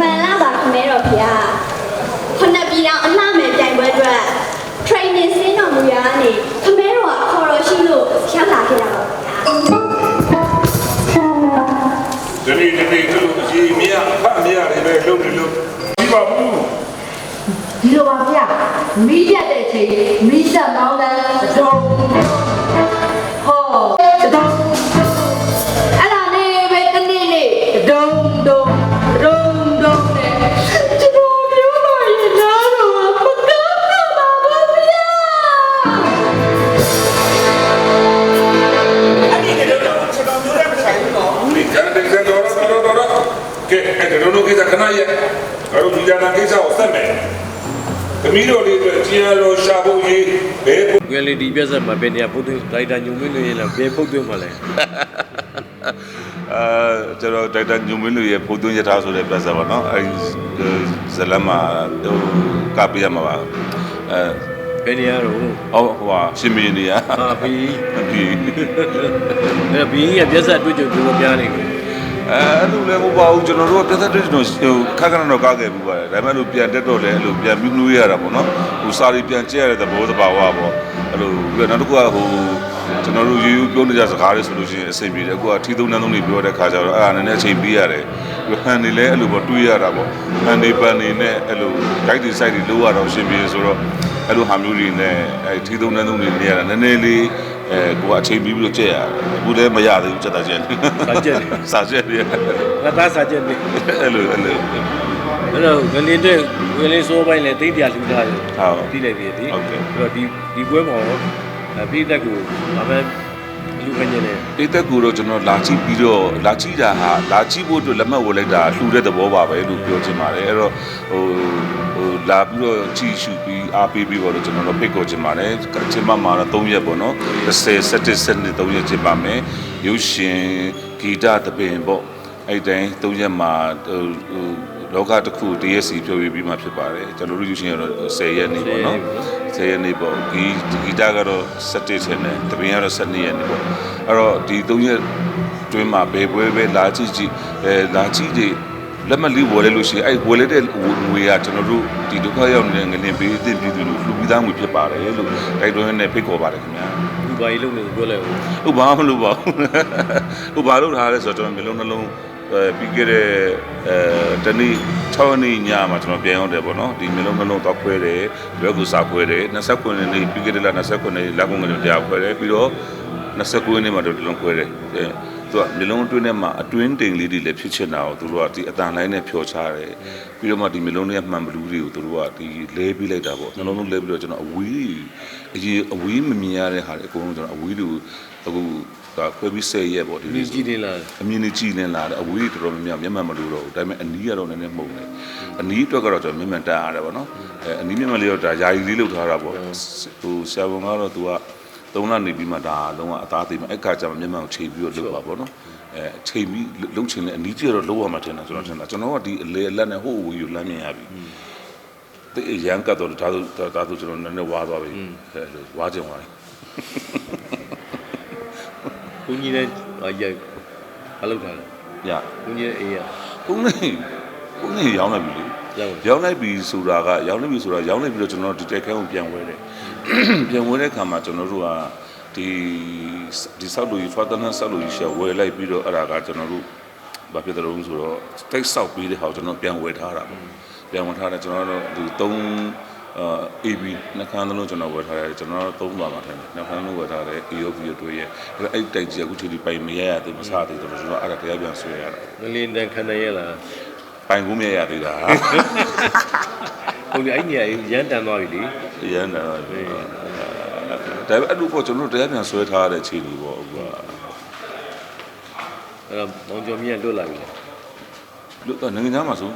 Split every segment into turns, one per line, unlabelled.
မှန်လားပါခင်ဗျားတော့ဗျာခုနှစ်ပြည်တော်အလှမယ်ပြိုင်ပွဲအတွက် training ဆင်းတော်မူရာကနေခင်ဗျားတို့ကခေါ်တော်ရှိလို့ရောက်လာခဲ့တာပါဗျာ
ဒီနေ့ဒီနေ့တို့အကြီးမြတ်ဖတ်မြတ်တွေပဲလုပ်နေလို့ဒီပါဘူး
ဒီလိုပါဗျာမိရက်တဲ့ချိန်မိဆက်မောင်းတဲ့အတော် ဘယ်ပုတ် quality ပြဿနာဘ
ယ်
နေရာပုတ်သွင်းဒါရိုက်တာညုံမင်းတို့ရဲ့လားဘယ်ပုတ်သွင်းမှာလဲ
အာကျွန်တော်ဒေါက်တာညုံမင်းတို့ရဲ့ပုံသွင်းရထားဆိုတဲ့ပြဿနာပါနော်အဲဒီဇလမ်းမှာဟိုကပ်ပြရမှာပါအဲ
ဘယ်နေရာတော့
ဟိုဟိုဟာရှင်မင်းနေရာ
ဟာဘီ
ဘီ
အဲဘီရဲ့ပြဿနာတွေ့ကြုံကြိုးပြားနေတယ်
အဲအဲ့လိုလည်းမဟုတ်ပါဘူးကျွန်တော်တို့ကပြဿနာတွေကျွန်တော်ဟိုခက်ခက်တော့ကားခဲ့ပြီးပါတယ်ဒါပေမဲ့လို့ပြန်တက်တော့လည်းအဲ့လိုပြန်ပြီးနှွေးရတာပေါ့နော်ဟိုစာရီပြန်ကျက်ရတဲ့သဘောတဘာဝပေါ့အဲ့လိုပြီးတော့နောက်တစ်ခုကဟို ကျွန်တော်တို့ယူယူပြောနေကြစကားတွေဆိုလို့ရှိရင်အဆင်ပြေတယ်အခုကထီးသုံးနှန်းသုံးတွေပြောတဲ့ခါကျတော့အဲ့ဒါနည်းနည်းအချိန်ပေးရတယ်ပြီးဟန်နေလည်းအဲ့လိုပေါ့တွေးရတာပေါ့ဟန်နေပန်နေနဲ့အဲ့လို guide တွေ site တွေလိုရတော့ရှင်ပြေဆိုတော့အဲ့လိုဟာမျိုးတွေနဲ့အဲ့ထီးသုံးနှန်းသုံးတွေနေရတာနည်းနည်းလေးအဲကိုကအချိန်ပြီးပြီးတော့ကြက်ရတယ်အခုလည်းမရသေးဘူးစက်တာကျက်စာကျက်နေ
ငါသားစာချက်နေ
အဲ့လိုအဲ့လို
အဲ့တော့ငလင်းတဲ့ငလင်းစိုးပိုင်းလည်းတိတ်တရားလှူထားတယ်
ဟုတ်
ပြီးလိုက်ပြီဒီ
ဟုတ်ကဲ့
အဲ့တော့ဒီဒီပွဲမှာရောအ ပြည့်တက်ကိုဘာပဲလူခင်းနေတယ်
အေးတက်ကူတော့ကျွန်တော်လာကြည့်ပြီးတော့လာကြည့်တာဟာလာကြည့်ဖို့အတွက်လက်မှတ်ဝယ်လိုက်တာလှူတဲ့သဘောပါပဲလို့ပြောချင်ပါတယ်အဲ့တော့ဟိုဟိုလာပြီးတော့ကြည့်ရှုပြီးအားပေးပြီးတော့ကျွန်တော်တို့ဖိတ်ခေါ်ချင်ပါတယ်ချင်မမှာတော့3ရက်ပေါ့နော်30 17 17 3ရက်ချင်ပါမယ်ရုပ်ရှင်ဂီတသပင်ပေါ့အဲ့တိုင်း3ရက်မှာဟိုဟို လောကတစ်ခုတရက်စီဖြိုပြီးပြီးမှဖြစ်ပါတယ်ကျွန်တော်တို့ရုပ်ရှင်ကတော့10ရက်နေပေါ့နော်10ရက်နေ့ပေါ့ဂီဂီတာကတော့17ချက်နဲ့တပင်းကတော့12ရက်နေ့ပေါ့အဲ့တော့ဒီ3ရက်တွင်းမှာဘယ်ပွဲပဲလာကြည့်ကြည့်အဲလာကြည့်တွေလက်မလေးဝယ်လဲလို့ရှိရင်အဲ့ဝယ်လဲတဲ့ငွေကကျွန်တော်တို့ဒီဒုက္ခရောက်နေတဲ့ငလင်ပေးအသင့်ပြည်သူတို့လှူပြီးသားငွေဖြစ်ပါတယ်လို့တိုက်တွန်းနေဖိတ်ခေါ်ပါတယ်ခင်ဗျာ
လူပါကြီးလုံနေပြောလိုက်ဦး
ဟုတ်ဘာမှမလုပ်ပါဘူးဟုတ်ဘာလုပ်ထားလဲဆိုတော့ကျွန်တော်မျိုးလုံးနှလုံးအဲ ပြီးခဲ့တဲ့အဲတနေ့6နေ့ညမှာကျွန်တော်ပြန်ရောက်တယ်ပေါ့နော်ဒီမျိုးလုံးနှလုံးတော့ခွဲတယ်ရွက်ကူစာခွဲတယ်29နေ့ပြီးခဲ့တဲ့လ29နေ့လက်ကုန်းကလေးတရားခွဲတယ်ပြီးတော့29နေ့မှာတော့ဒီလုံးခွဲတယ်အဲသူကမျိုးလုံးအတွင်းထဲမှာအတွင်းတိမ်လေးတွေလည်းဖြစ်ချင်တာကိုသူတို့ကဒီအတန်လိုင်းနဲ့ဖြောချတယ်ပြီးတော့မှဒီမျိုးလုံးတွေကမှန်ဘလူးတွေကိုသူတို့ကဒီလဲပေးလိုက်တာပေါ့နှလုံးလုံးလဲပြီးတော့ကျွန်တော်အဝေးအရေးအဝေးမမြင်ရတဲ့ဟာတွေအကုန်လုံးကျွန်တော်အဝေးတွေကိုအခု ကခွဲပြီး10ရက်ပေါ့ဒီ
လူကြည့်နေလား
အမြင်နဲ့ကြည်နေလာတယ်အဝေးတော်တော်များများမျက်မှန်မလို့တော့ဘူးဒါပေမဲ့အနီးကတော့နည်းနည်းမှုန်တယ်အနီးအတွက်ကတော့ကျွန်တော်မျက်မှန်တက်ရတယ်ပေါ့နော်အဲအနီးမျက်မှန်လေးတော့ဒါယာယီလေးလုပ်ထားတာပေါ့ဟိုဆရာဝန်ကတော့သူက3လနေပြီးမှဒါလုံးဝအသားသေးမှအဲ့ခါကျမှမျက်မှန်ကိုချိန်ပြီးတော့လုပ်ပါပေါ့နော်အဲချိန်ပြီးလှုပ်ချင်တဲ့အနီးကျတော့လုံးဝမှထင်တာကျွန်တော်ထင်တာကျွန်တော်ကဒီအလေအလတ်နဲ့ဟိုအဝေးကိုလမ်းမြင်ရပြီတိတ်ရန်ကတ်တော့ဒါဆိုဒါဆိုကျွန်တော်နည်းနည်းဝါသွားပြီအဲလိုဝါကျင်သွားတယ်
ဘုန်းကြီးလည်းအရိုက်မလုပ်တာလေ
ည
ဘုန်းကြီးအေးရ
ဘုန်းနေဘုန်းနေရောင်းလိုက်ပြီလေ
ရောက်
ရောင်းလိုက်ပြီဆိုတာကရောင်းလိုက်ပြီဆိုတာရောင်းလိုက်ပြီးတော့ကျွန်တော်ဒီတက်ခဲကိုပြန်ဝဲတယ်ပြန်ဝဲတဲ့ခါမှာကျွန်တော်တို့ကဒီဒီဆောက်လို့ဖာတနာဆောက်လို့ရှာဝဲလိုက်ပြီးတော့အဲ့ဒါကကျွန်တော်တို့ဘာဖြစ်တယ်လို့ဆိုတော့တိတ်ဆောက်ပြီးတဲ့ဟာကိုကျွန်တော်ပြန်ဝဲထားတာပေါ့ပြန်ဝဲထားတယ်ကျွန်တော်တို့ဒီ3 အာ AB နှခမ်းသလုံးကျွန်တော်ဝယ်ထားတယ်ကျွန်တော်တို့သုံးပါမှာထိုင်တယ်နှခမ်းလုံးဝယ်ထားတယ် AOP တို့ရဲ့အဲ့အဲ့တိုက်ကြီးအခုချိန်ဒီပိုင်မရရသေးမစားသေးတော့ကျွန်တော်အဲ့ဒါတရားပြန်ဆွဲရတာ
ငလင်းတန်ခံနေရလား
ပိုင်ကူးမရရသေးတာ
ဟုတ်ပြီအဲ့ညရန်တန်သွားပြီလေ
ရန်တာဒါပေမဲ့အဲ့လိုပေါ့ကျွန်တော်တို့တရားပြန်ဆွဲထားရတဲ့အခြေအနေပေါ့အခုက
အဲ့တော့မောင်ကျော်မြတ်လွတ်လာပြီလေ
လွတ်နိုင်ငံသားမှာဆို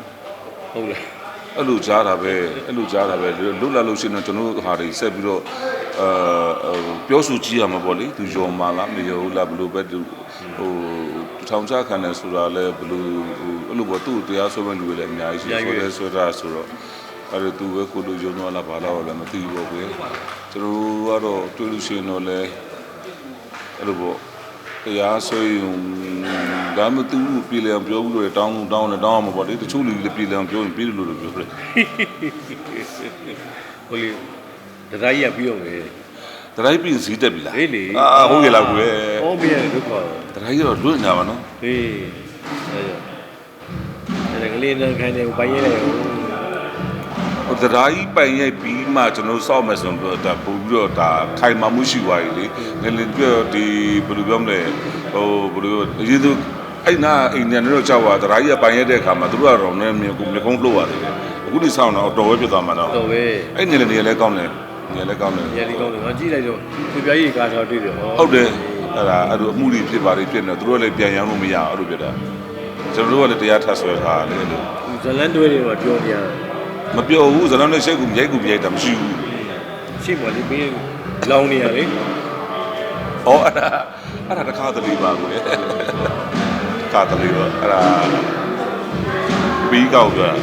ဟုတ်လား
အဲ့လိုကြားတာပဲအဲ့လိုကြားတာပဲလွတ်လာလို့ရှိရင်တော့ကျွန်တော်တို့ဟာတွေဆက်ပြီးတော့အာပြောဆိုကြည့်ရမှာပေါ့လေသူယုံမာလားမယုံလားဘလို့ပဲသူဟိုထောင်ချခံတယ်ဆိုတာလဲဘလို့အဲ့လိုပေါ့သူ့တရားဆွဲမဲ့လူတွေလည်းအများကြီးရှိဆွဲတယ်ဆွဲတာဆိုတော့အဲ့ဒါသူပဲကိုလိုယုံတော့လားဘာလားလည်းမသိဘူးပေါ့ကွယ်ကျွန်တော်ကတော့တွေ့လို့ရှိရင်တော့လဲအဲ့လိုပေါ့တရားဆွဲယူက ဒါမှမသူ့ပြေလည်အောင်ပြောဘူးလို့တောင်းတောင်းနဲ့တောင်းအောင်မပေါ့လေတချို့လူတွေပြေလည်အောင်ပြောရင်ပြေလို့လို့ပြောတယ်
ဟိုလေတရားကြီးကပြီးအောင်လေ
တတိုင်းပြင်စည်းတက်ပြီလား
ဟေးလေ
အာဟုတ်ကဲ့လားကွယ်
ဟောပြရဒုက္ခ
တတိုင်းကတော့လွတ်နေတာပါနော်
ဟေးအဲ့ဒါအဲ့ဒါကလေးနဲ့ခိုင်းတယ်ဘိုင်းရဲလေဟို
ဟိုတတိုင်းပိုင်ရိုက်ပြီးမှကျွန်တော်စောက်မယ်ဆိုတော့ဒါပို့ပြီးတော့ဒါခိုင်မာမှုရှိသွားပြီလေငယ်လေးပြောဒီဘယ်လိုပြောမလဲဟိုဘယ်လိုအရေးသူ အဲ့နာအိမ်နဲ့တော့ကြောက်ပါတတိုင်းကပိုင်ရိုက်တဲ့အခါမှာသူတို့ကတော့လည်းမြေကုန်းမြေကုန်းလှုပ်ရတယ်အခုဒီဆောင်တော့တော်ဝဲပြသွားမှာတော့
တော့ပဲ
အဲ့နေလေနေလည်းကောင်းတယ်နေလည်းကောင်းတယ်
ရလီကောင်းတယ်ငါကြည့်လိုက်တော့သူပြကြီးကားစားတွေ့တယ်ဟော
ဟုတ်တယ်အဲ့ဒါအဲ့လိုအမှုတွေဖြစ်ပါလိမ့်ဖြစ်နေသူတို့ကလည်းပြန်ရမ်းလို့မရအောင်အဲ့လိုပြတာကျွန်တော်တို့ကလည်းတရားထပ်ဆွဲထားတယ်လို့
ဇလန်တွဲတွေတော့ပြောပြရ
မပြောဘူးဇလန်းနဲ့ရှိတ်ကူမြိုက်ကူမြိုက်တာမရှိဘူး
ရှိပါလိမ့်မင်းလောင်းနေရလေ
ဩအဲ့ဒါအဲ့ဒါတစ်ခါတလေပါကိုလေ တစ်ခါတလေပါအဲ့ဒါပြီးကောက်ပြောတာ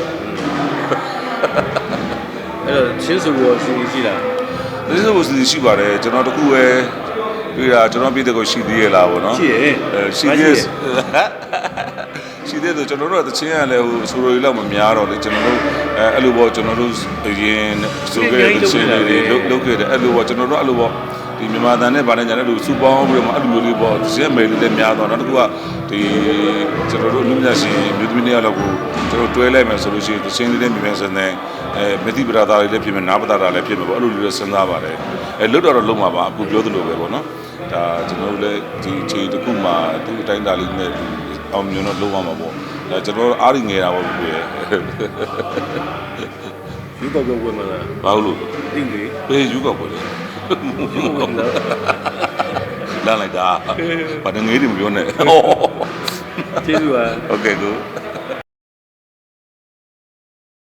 အဲ့တော့ချင်းစုရောစီရှိလား
ဒီလိုဆိုရှိပါတယ်ကျွန်တော်တခုပဲတွေ့တာကျွန်တော်ပြည်တဲ့ကိုရှိသေးရလားဗောနော်
ရှိရဲ့
အဲရှိသေးရှိသေးတယ်ကျွန်တော်တို့ကတချင်းရလဲဟိုဆိုလိုရီလောက်မများတော့လေကျွန်တော်တို့အဲအဲ့လိုပေါ့ကျွန်တော်တို့အရင်ဆိုခဲ့တဲ့ချင်းတွေလုတ်လုတ်ခဲ့တယ်အဲ့လိုပေါ့ကျွန်တော်တို့အဲ့လိုပေါ့ ဒီမြန်မာတန်နဲ့ဗာနဲ့ညာနဲ့လို့စူပေါင်းပြီးတော့အဲ့လိုမျိုးလေးပေါ့ဇင်းမယ်လေးလည်းများတော့နောက်တစ်ခုကဒီကျွန်တော်တို့လူမြရှင်မြို့သမီးတွေလောက်ကိုကျွန်တော်တွဲလိုက်မယ်ဆိုလို့ရှိရင်တချင်းလေးလည်းမြင်မြန်စနေအဲမတိပရာသားလေးလည်းဖြစ်မယ်နားပတာတာလည်းဖြစ်မယ်ပေါ့အဲ့လိုလေးလည်းစဉ်းစားပါတယ်အဲလွတ်တော့တော့လုံးမှာပါအခုပြောသလိုပဲပေါ့နော်ဒါကျွန်တော်တို့လည်းဒီချိန်တစ်ခုမှသူ့အတိုင်းတာလေးနဲ့အောင်မြင်တော့လုံးဝမှာပေါ့ဒါကျွန်တော်အားရငယ်တာပေါ့ပြည့်
ယူကောက်ကောက်ဝင်မလား
ဘာလို့
သိလေ
ဘယ်ယူကောက်ပေါ်လဲ
ယူကောက် လား
လမ်းလိုက်တာဘာငွေတွေမပြောနဲ့
ကျေးဇူးပါ
โอเคကို